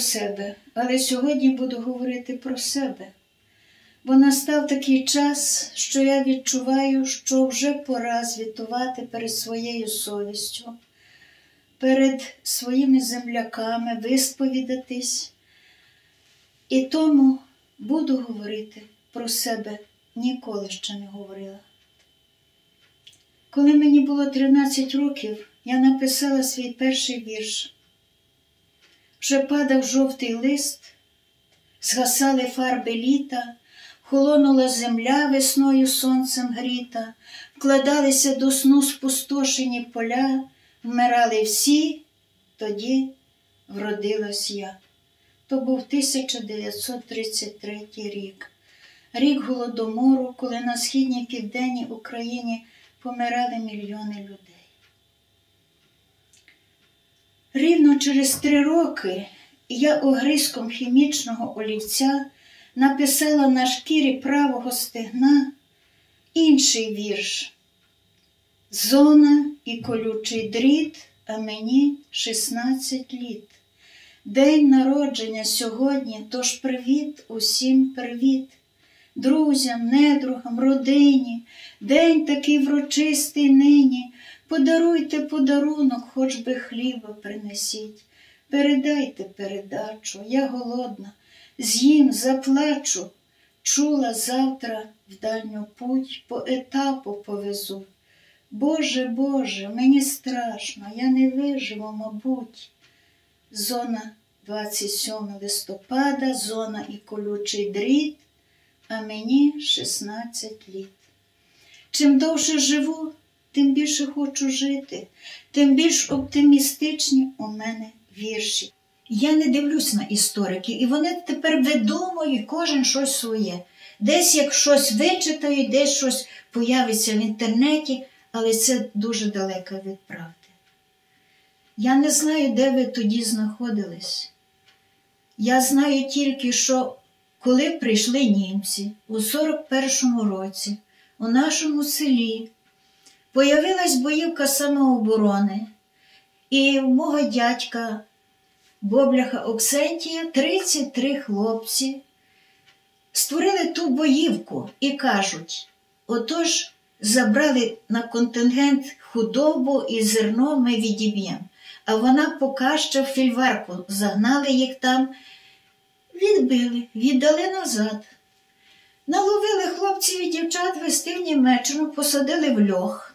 себе, але сьогодні буду говорити про себе. Бо настав такий час, що я відчуваю, що вже пора звітувати перед своєю совістю, перед своїми земляками, висповідатись. І тому буду говорити про себе ніколи ще не говорила. Коли мені було 13 років, я написала свій перший вірш. Вже падав жовтий лист, згасали фарби літа, холонула земля весною сонцем гріта, вкладалися до сну спустошені поля, вмирали всі, тоді вродилась я. То був 1933 рік, рік голодомору, коли на східній південній Україні помирали мільйони людей. Рівно через три роки я огризком хімічного олівця написала на шкірі правого стегна інший вірш. Зона і колючий дріт, а мені 16 літ. День народження сьогодні, тож привіт, усім привіт, друзям, недругам, родині, день такий врочистий нині. Подаруйте подарунок, хоч би хліба принесіть. Передайте передачу, я голодна, з'їм, заплачу. Чула завтра в дальню путь по етапу повезу. Боже, Боже, мені страшно, я не виживу, мабуть. Зона 27 листопада, зона і колючий дріт, а мені 16 літ. Чим довше живу, тим більше хочу жити, тим більш оптимістичні у мене вірші. Я не дивлюсь на істориків, і вони тепер видумують кожен щось своє. Десь як щось вичитають, десь щось появиться в інтернеті, але це дуже далеко від правди. Я не знаю, де ви тоді знаходились. Я знаю тільки, що коли прийшли німці у 41-му році у нашому селі, появилась боївка самооборони, і мого дядька Бобляха Оксентія 33 хлопці створили ту боївку і кажуть: отож, забрали на контингент худобу і зерно ми відіб'ємо. А вона поки що в фільварку загнали їх там, відбили, віддали назад. Наловили хлопців і дівчат вести в Німеччину, посадили в льох.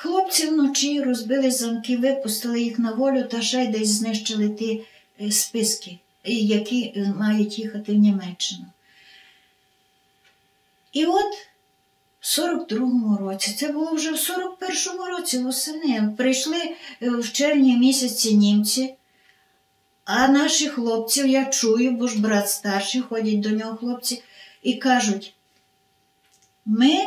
Хлопці вночі розбили замки, випустили їх на волю та ще й десь знищили ті е, списки, які е, мають їхати в Німеччину. І от в 42-му році, це було вже в 41-му році восени, прийшли е, в червні місяці німці, а наші хлопців я чую, бо ж брат старший, ходять до нього хлопці, і кажуть, ми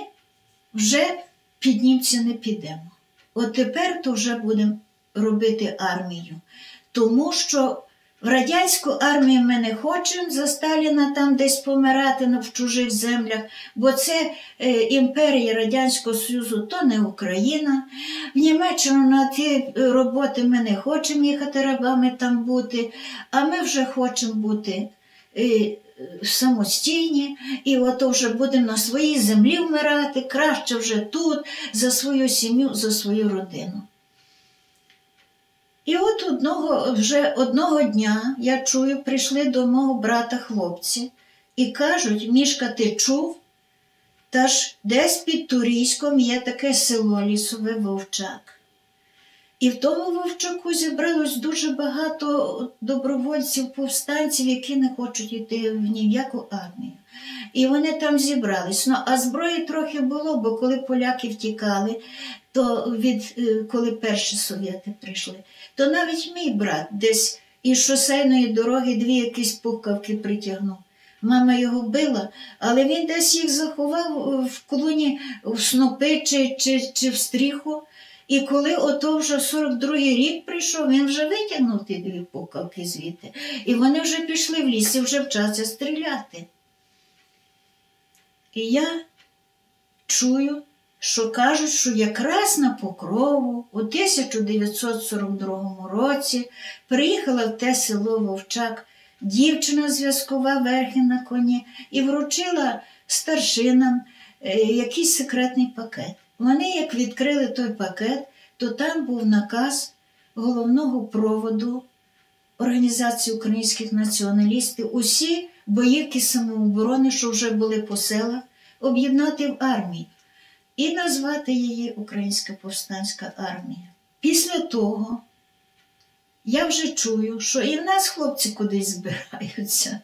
вже під німці не підемо. От тепер то вже будемо робити армію. Тому що в радянську армію ми не хочемо за Сталіна там десь помирати в чужих землях, бо це е, імперія Радянського Союзу, то не Україна. В Німеччину на ті роботи ми не хочемо їхати рабами там бути, а ми вже хочемо бути. Самостійні, і ото вже будемо на своїй землі вмирати, краще вже тут, за свою сім'ю, за свою родину. І от одного, вже одного дня я чую, прийшли до мого брата хлопці і кажуть, мішка, ти чув? Та ж десь під Турійськом є таке село Лісове Вовчак. І в тому Вовчаку зібралось дуже багато добровольців, повстанців, які не хочуть йти в ні армію. І вони там зібрались. Ну, а зброї трохи було, бо коли поляки втікали, то від е, коли перші совєти прийшли, то навіть мій брат десь із шосейної дороги дві якісь пукавки притягнув. Мама його била, але він десь їх заховав в колоні в снопи чи, чи, чи в стріху. І коли ото вже 42-й рік прийшов, він вже витягнув ті дві пукавки звідти. І вони вже пішли в ліс і вже вчаться стріляти. І я чую, що кажуть, що якраз на покрову у 1942 році приїхала в те село Вовчак дівчина зв'язкова верхи на коні і вручила старшинам е, якийсь секретний пакет. Вони, як відкрили той пакет, то там був наказ головного проводу Організації українських націоналістів, усі боївки самооборони, що вже були по селах, об'єднати в армії і назвати її Українська повстанська армія. Після того я вже чую, що і в нас хлопці кудись збираються.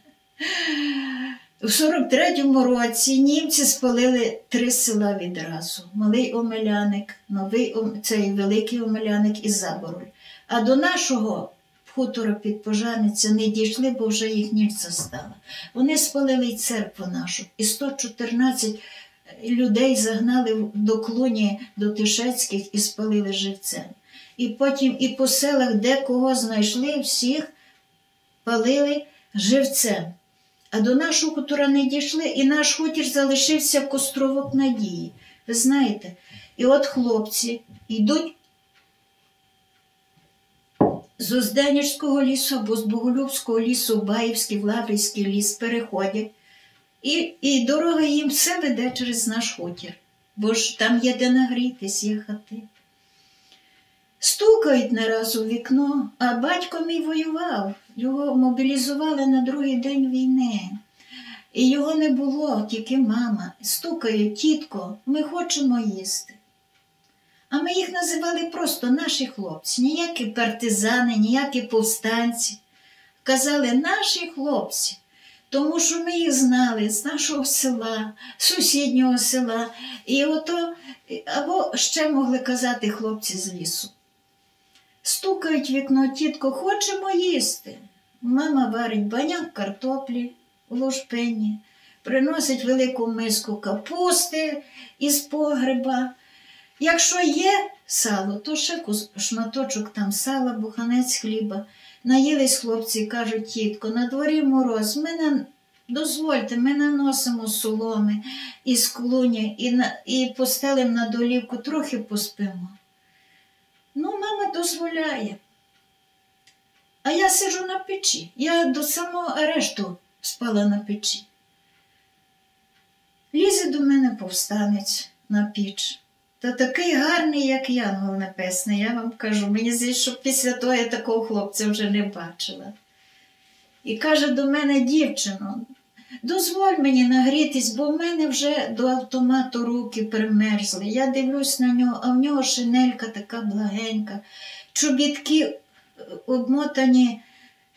У 43-му році німці спалили три села відразу: Малий Омеляник, Новий цей Великий Омеляник і Забороль. А до нашого хутора під Пожарниця не дійшли, бо вже їх ніч застала. Вони спалили й церкву нашу, і 114 людей загнали до клуні до Тишецьких і спалили живцем. І потім і по селах, де кого знайшли, всіх палили живцем. А до нашого хутора не дійшли, і наш хутір залишився костровок надії. Ви знаєте, і от хлопці йдуть з Озденівського лісу або з Боголюбського лісу, Баївський, в Лаврівський ліс переходять. І і дорога їм все веде через наш хутір, бо ж там є де нагрітись, є хати. Стукають не раз у вікно, а батько мій воював, його мобілізували на другий день війни. І його не було, тільки мама. Стукає, тітко, ми хочемо їсти. А ми їх називали просто наші хлопці, ніякі партизани, ніякі повстанці. Казали наші хлопці, тому що ми їх знали з нашого села, сусіднього села. І ото, або ще могли казати хлопці з лісу. Стукають вікно, тітко, хочемо їсти. Мама варить баняк картоплі у лушпині, приносить велику миску капусти із погреба. Якщо є сало, то ще шматочок там сала, буханець хліба. Наїлись хлопці кажуть, тітко, на дворі мороз, ми на... дозвольте, ми наносимо соломи із клуні і на... і постелимо на долівку, трохи поспимо. Дозволяє. А я сижу на печі. Я до самого арешту спала на печі. Лізе до мене повстанець на піч. Та такий гарний, як Янгол Небесний, я вам кажу, мені здається, що після того я такого хлопця вже не бачила. І каже до мене дівчино, дозволь мені нагрітись, бо в мене вже до автомату руки примерзли. Я дивлюсь на нього, а в нього шинелька така благенька, чобітки е, обмотані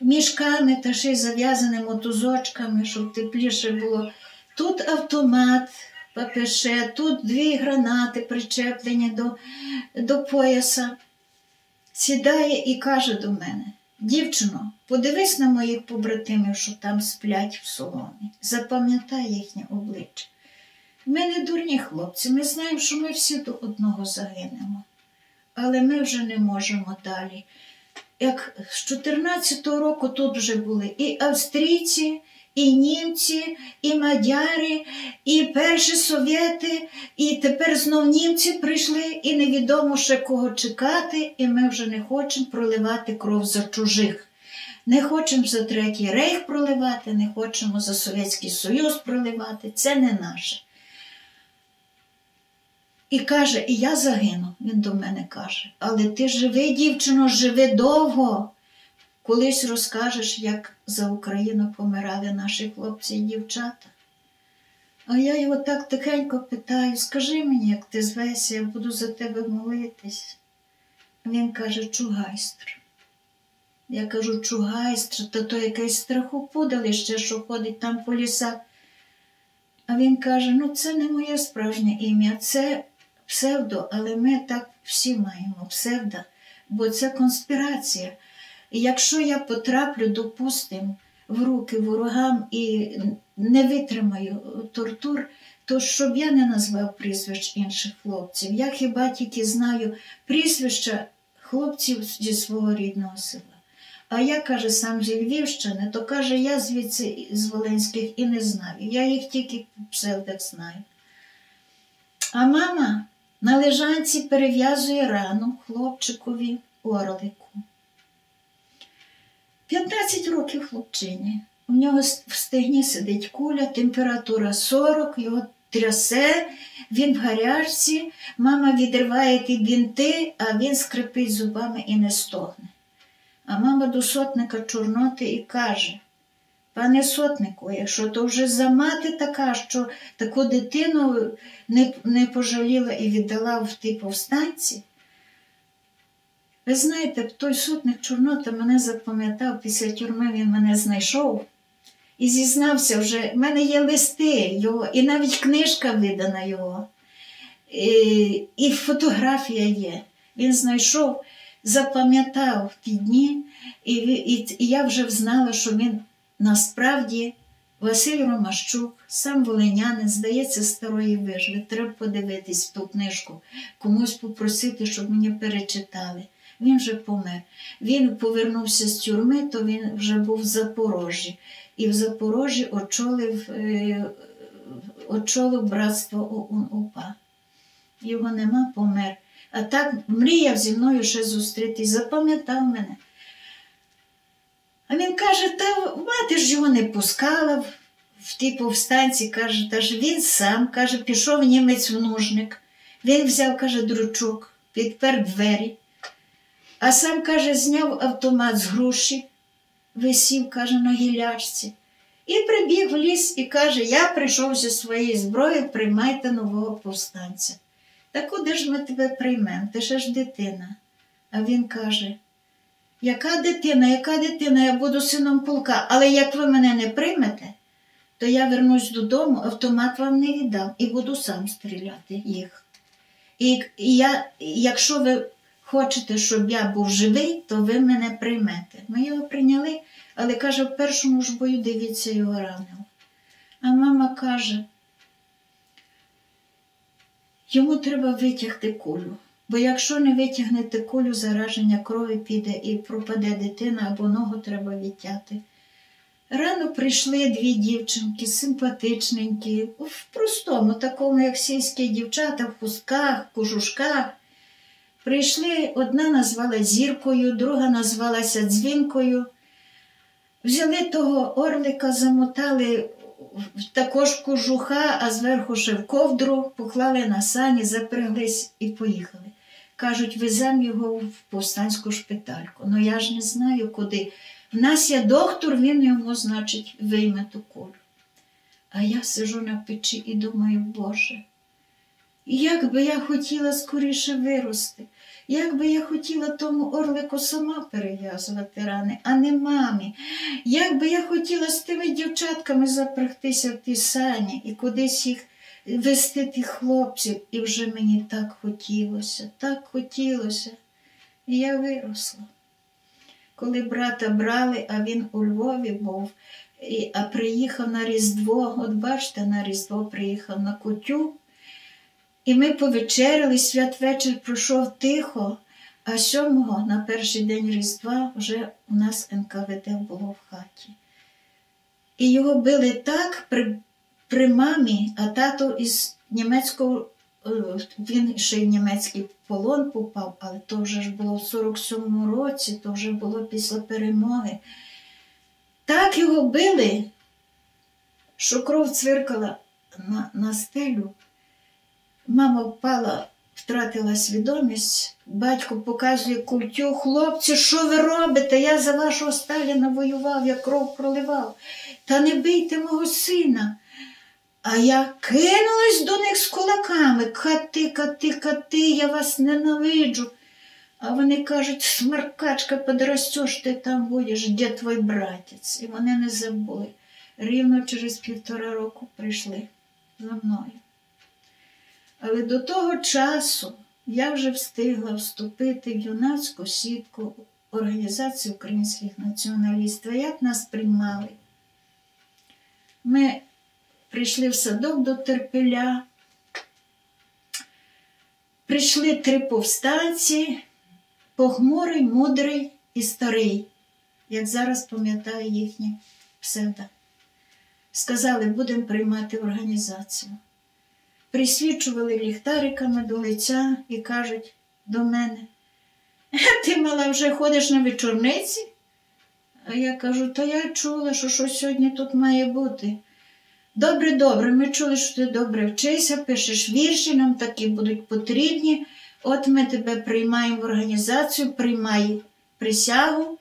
мішками та ще й зав'язаними мотузочками, щоб тепліше було. Тут автомат папеше, тут дві гранати причеплені до, до пояса. Сідає і каже до мене, дівчино, подивись на моїх побратимів, що там сплять в соломі. Запам'ятай їхнє обличчя. Ми не дурні хлопці, ми знаємо, що ми всі до одного загинемо. Але ми вже не можемо далі. Як з 14-го року тут вже були і австрійці, і німці, і мадяри, і перші совєти, і тепер знов німці прийшли, і невідомо ще кого чекати, і ми вже не хочемо проливати кров за чужих. Не хочемо за Третій рейх проливати, не хочемо за Совєтський Союз проливати. Це не наше. І каже, і я загину, він до мене каже, але ти живи, дівчино, живи довго. Колись розкажеш, як за Україну помирали наші хлопці і дівчата. А я його так тихенько питаю, скажи мені, як ти звешся, я буду за тебе молитись. Він каже, чугайстр. Я кажу, чугайстр, та то якесь страхопудалище, що ходить там по лісах. А він каже: ну це не моє справжнє ім'я, це псевдо, але ми так всі маємо псевдо, бо це конспірація. Якщо я потраплю, допустимо, в руки ворогам і не витримаю тортур, то щоб я не назвав прізвищ інших хлопців, я хіба тільки знаю прізвища хлопців зі свого рідного села. А я, каже, сам зі Львівщини, то каже, я звідси з Волинських і не знаю. Я їх тільки псевдах знаю. А мама На лежанці перев'язує рану хлопчикові орлику. 15 років хлопчині. У нього в стегні сидить куля, температура 40, його трясе, він в гарячці, мама відриває ті бінти, а він скрипить зубами і не стогне. А мама до сотника Чорноти і каже: Пане сотнику, якщо то вже за мати така, що таку дитину не не пожаліла і віддала в ті повстанці, ви знаєте, той сотник Чорнота мене запам'ятав, після тюрми він мене знайшов і зізнався вже, в мене є листи його, і навіть книжка видана його, і, і фотографія є. Він знайшов, запам'ятав ті дні, і, і, і я вже знала, що він насправді. Василь Ромащук, сам волинянин, здається, старої вижви. Треба подивитись ту книжку, комусь попросити, щоб мені перечитали. Він вже помер. Він повернувся з тюрми, то він вже був в Запорожжі. І в Запорожжі очолив е, очолив братство УПА. Його нема, помер. А так мріяв зі мною ще зустрітись, запам'ятав мене. А він каже, та мати ж його не пускала в тій повстанці, каже, та ж він сам каже, пішов німець в нужник. Він взяв, каже, дручок, підпер двері, а сам, каже, зняв автомат з груші, висів, каже, на гілячці. І прибіг в ліс і каже: Я прийшов зі своєю зброєю, приймайте нового повстанця. Та куди ж ми тебе приймемо? Ти ще ж дитина. А він каже: яка дитина, яка дитина, я буду сином полка, але як ви мене не приймете, то я вернусь додому, автомат вам не віддам і буду сам стріляти їх. І, і я, якщо ви хочете, щоб я був живий, то ви мене приймете. Ми його прийняли, але каже, в першому ж бою дивіться його ранило. А мама каже, йому треба витягти кулю. Бо якщо не витягнете кулю, зараження крові піде і пропаде дитина або ногу треба відтяти. Рано прийшли дві дівчинки, симпатичненькі, в простому, такому, як сільські дівчата, в хустках, кожушках. Прийшли, одна назвала зіркою, друга назвалася дзвінкою. Взяли того орлика, замотали також кожуха, а зверху ще в ковдру, поклали на сані, запряглись і поїхали. Кажуть, веземо його в повстанську шпитальку. Ну я ж не знаю куди. В нас є доктор, він йому, значить, вийме ту кулю. А я сижу на печі і думаю, Боже, як би я хотіла скоріше вирости, як би я хотіла тому орлику сама перев'язувати рани, а не мамі. Як би я хотіла з тими дівчатками запрягтися в ті сані і кудись їх вести тих хлопців, і вже мені так хотілося, так хотілося. І я виросла. Коли брата брали, а він у Львові був, а приїхав на Різдво, от бачите, на Різдво приїхав на кутю. І ми повечеряли, святвечір пройшов тихо, а сьомого на перший день Різдва вже у нас НКВД було в хаті. І його били так при при мамі, а тато із німецького, е, він ще й в німецький полон попав, але то вже ж було в 47-му році, то вже було після перемоги. Так його били, що кров цвиркала на, на стелю. Мама впала, втратила свідомість, батько показує культю, хлопці, що ви робите? Я за вашого Сталіна воював, я кров проливав. Та не бийте мого сина. А я кинулась до них з кулаками. Кати, кати, кати, я вас ненавиджу. А вони кажуть, смеркачка, подростеш, ти там будеш, де твій братець. І вони не забули. Рівно через півтора року прийшли за мною. Але до того часу я вже встигла вступити в юнацьку сітку Організації українських націоналістів. Як нас приймали? Ми прийшли в садок до Терпеля, прийшли три повстанці, похмурий, мудрий і старий, як зараз пам'ятаю їхні псевдо. Сказали, будемо приймати організацію. Присвічували ліхтариками до лиця і кажуть до мене, ти мала вже ходиш на вечорниці? А я кажу, то я чула, що щось сьогодні тут має бути. Добре, добре, ми чули, що ти добре вчишся, пишеш вірші, нам такі будуть потрібні. От ми тебе приймаємо в організацію, приймай присягу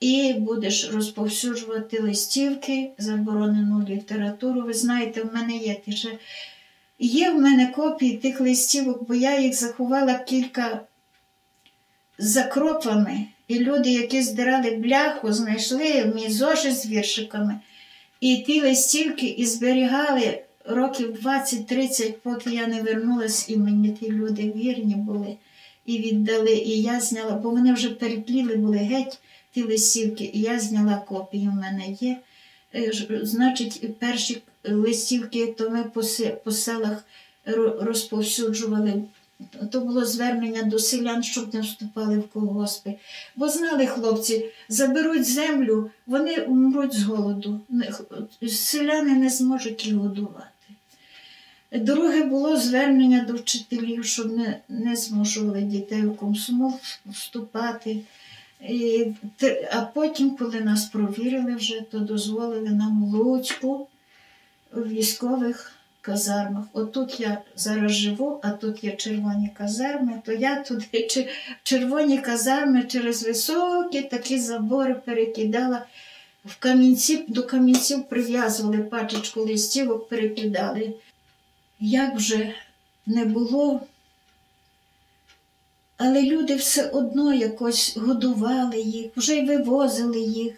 і будеш розповсюджувати листівки, заборонену літературу. Ви знаєте, в мене є ті же. Є в мене копії тих листівок, бо я їх заховала кілька за кропами, і люди, які здирали бляху, знайшли мій зошит з віршиками. І ті листівки і зберігали років 20-30, поки я не вернулась, і мені ті люди вірні були і віддали. І я зняла, бо вони вже перепліли були геть ті листівки, і я зняла копію, в мене є. Е, значить, перші листівки, то ми по селах розповсюджували. То було звернення до селян, щоб не вступали в колгоспи. Бо знали хлопці, заберуть землю, вони умруть з голоду. Селяни не зможуть їх годувати. Друге було звернення до вчителів, щоб не не змушували дітей у комсомол вступати. І, А потім, коли нас провірили вже, то дозволили нам в Луцьку в військових казармах. Отут я зараз живу, а тут є червоні казарми, то я туди червоні казарми через високі такі забори перекидала. В камінці, До камінців прив'язували пачечку листівок, перекидали. Як вже не було, але люди все одно якось годували їх, вже й вивозили їх,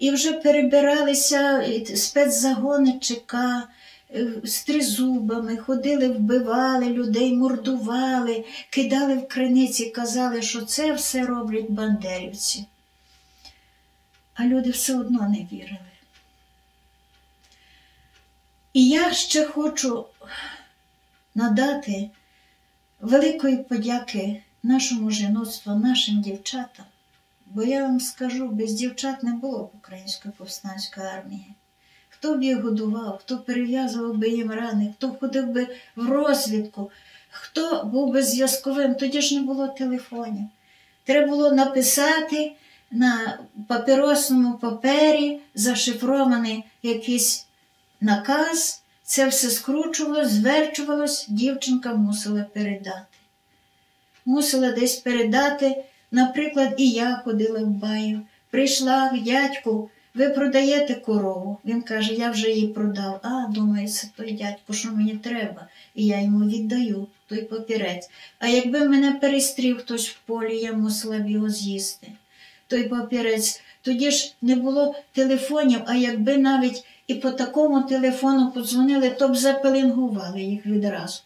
і вже перебиралися спецзагони ЧК з тризубами, ходили, вбивали людей, мордували, кидали в криниці, казали, що це все роблять бандерівці. А люди все одно не вірили. І я ще хочу надати великої подяки нашому жіноцтву, нашим дівчатам, бо я вам скажу, без дівчат не було б Української повстанської армії. Хто б їх годував, хто перев'язував би їм рани, хто ходив би в розвідку, хто був би зв'язковим, тоді ж не було телефонів. Треба було написати на папіросному папері зашифрований якийсь наказ, це все скручувалось, зверчувалось, дівчинка мусила передати. Мусила десь передати, наприклад, і я ходила в баю, прийшла дядьку. Ви продаєте корову? Він каже, я вже її продав. А, думаю, це той дядько, що мені треба, і я йому віддаю той папірець. А якби мене перестрів хтось в полі, я мусила б його з'їсти. Той папірець. Тоді ж не було телефонів, а якби навіть і по такому телефону подзвонили, то б запеленгували їх відразу.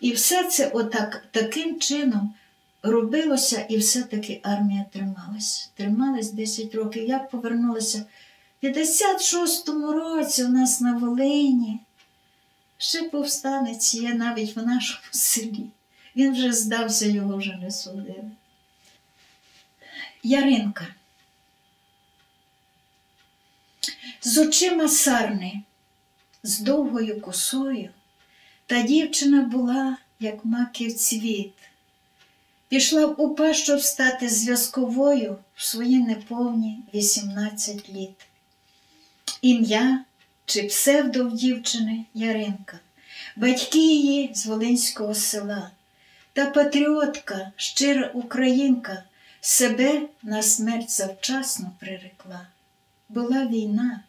І все це отак, таким чином робилося, і все-таки армія трималася. Трималась 10 років. Я повернулася в 56-му році у нас на Волині. Ще повстанець є навіть в нашому селі. Він вже здався, його вже не судили. Яринка. З очима сарни, з довгою косою, та дівчина була, як маків цвіт. Пішла в упа, щоб стати зв'язковою в свої неповні 18 літ. Ім'я чи псевдо в дівчини Яринка, батьки її з Волинського села, та патріотка, щира українка, себе на смерть завчасно прирекла. Була війна,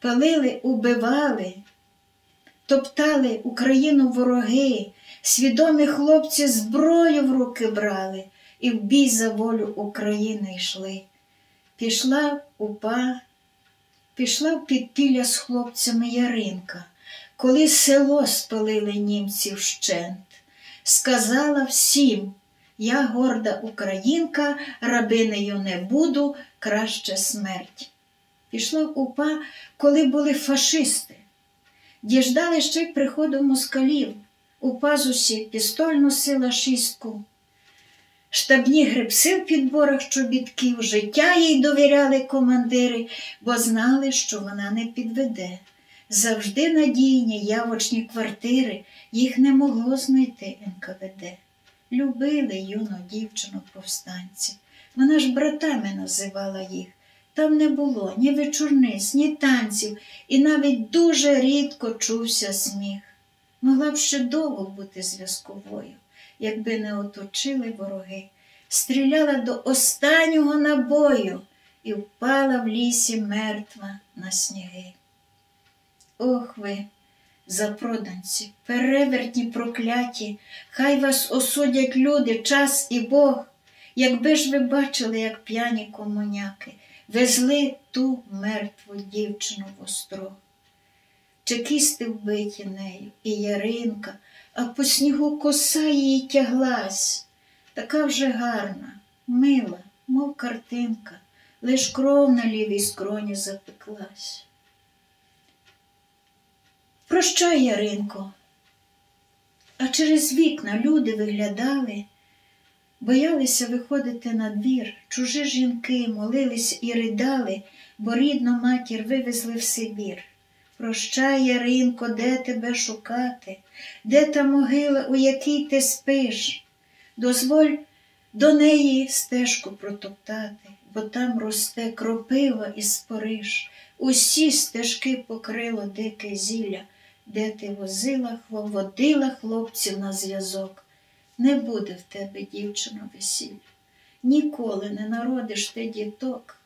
палили, убивали, топтали Україну вороги. Свідомі хлопці зброю в руки брали і в бій за волю України йшли. Пішла упа, пішла в підпілля з хлопцями Яринка, коли село спалили німці вщент. Сказала всім, я горда українка, рабинею не буду, краще смерть. Пішла упа, коли були фашисти, діждали ще й приходу москалів. У пазусі пістоль носила шістку. Штабні гребси в підборах чобітків, життя їй довіряли командири, бо знали, що вона не підведе. Завжди надійні явочні квартири, їх не могло знайти НКВД. Любили юну дівчину повстанці. Вона ж братами називала їх. Там не було ні вечорниць, ні танців, і навіть дуже рідко чувся сміх. Могла б ще довго бути зв'язковою, якби не оточили вороги. Стріляла до останнього набою і впала в лісі мертва на сніги. Ох ви, запроданці, перевертні прокляті, хай вас осудять люди, час і Бог. Якби ж ви бачили, як п'яні комуняки везли ту мертву дівчину в острог. Чекісти вбиті нею і яринка, а по снігу коса її тяглась, така вже гарна, мила, мов картинка, лиш кров на лівій скроні запеклась. Прощай, Яринко. А через вікна люди виглядали, боялися виходити на двір, чужі жінки молились і ридали, бо рідну матір вивезли в Сибір. Прощай, Яринко, де тебе шукати, де та могила, у якій ти спиш? Дозволь до неї стежку протоптати, бо там росте кропива і спориш. Усі стежки покрило дике зілля, де ти возила, водила хлопців на зв'язок. Не буде в тебе, дівчино, весілля. Ніколи не народиш ти діток.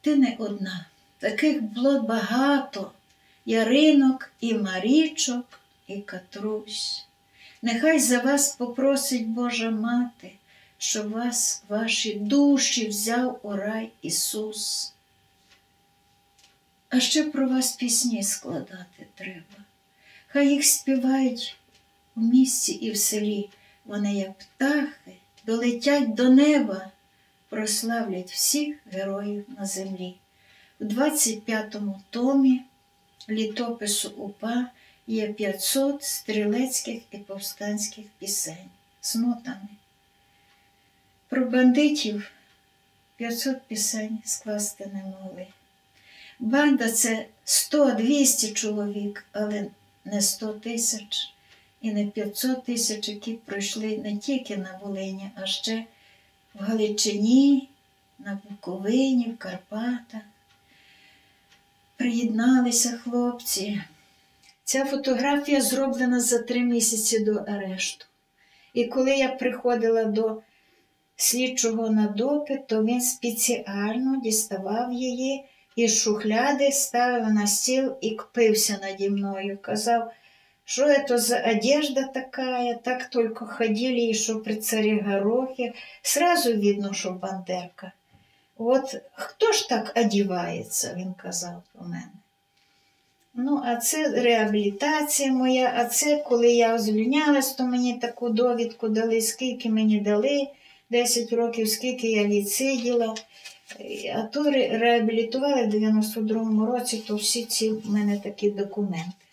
Ти не одна. Таких було багато яринок і марічок, і катрусь. Нехай за вас попросить Божа мати, щоб вас ваші душі взяв у рай Ісус. А ще про вас пісні складати треба. Хай їх співають у місті і в селі. Вони, як птахи, долетять до неба, прославлять всіх героїв на землі. У 25-му томі літопису УПА є 500 стрілецьких і повстанських пісень з нотами. Про бандитів 500 пісень скласти не могли. Банда це 100-200 чоловік, але не 100 тисяч і не 500 тисяч, які пройшли не тільки на Волині, а ще в Галичині, на Буковині, в Карпатах. Приєдналися хлопці. Ця фотографія зроблена за три місяці до арешту. І коли я приходила до слідчого на допит, то він спеціально діставав її із шухляди, ставив на стіл і кпився наді мною. Казав, що це за одежда такая, так только ходили, еще при царе Горохе. Сразу видно, що бандерка. От хто ж так одівається, він казав у мене. Ну, а це реабілітація моя, а це коли я звільнялась, то мені таку довідку дали, скільки мені дали, 10 років, скільки я відсиділа. А то реабілітували в 92-му році, то всі ці в мене такі документи.